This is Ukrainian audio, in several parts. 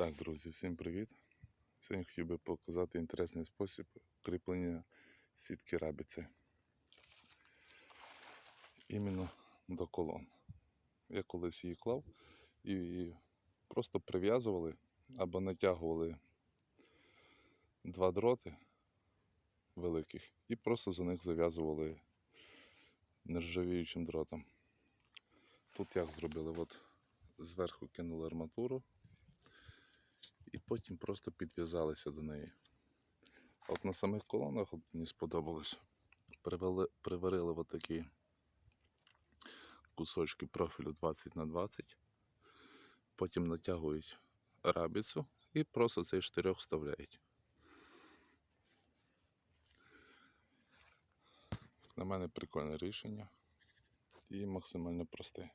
Так, друзі, всім привіт. Сьогодні хотів би показати інтересний спосіб кріплення сітки рабіці. Іменно до колон. Я колись її клав і просто прив'язували або натягували два дроти великих і просто за них зав'язували нержавіючим дротом. Тут як зробили? От зверху кинули арматуру потім просто підв'язалися до неї. От на самих колонах мені сподобалось. Привели, приварили от такі кусочки профілю 20 на 20 потім натягують рабіцу і просто цей штирьок вставляють. На мене прикольне рішення і максимально просте.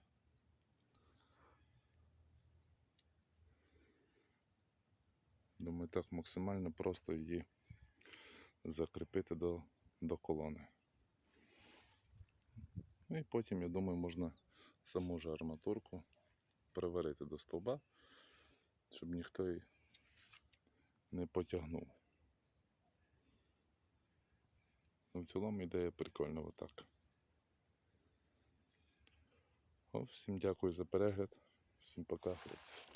Думаю, так максимально просто її закріпити до, до колони. Ну і потім, я думаю, можна саму ж арматурку приварити до стовба, щоб ніхто її не потягнув. Ну, В цілому ідея прикольна отак. Всім дякую за перегляд. Всім пока, хлопці.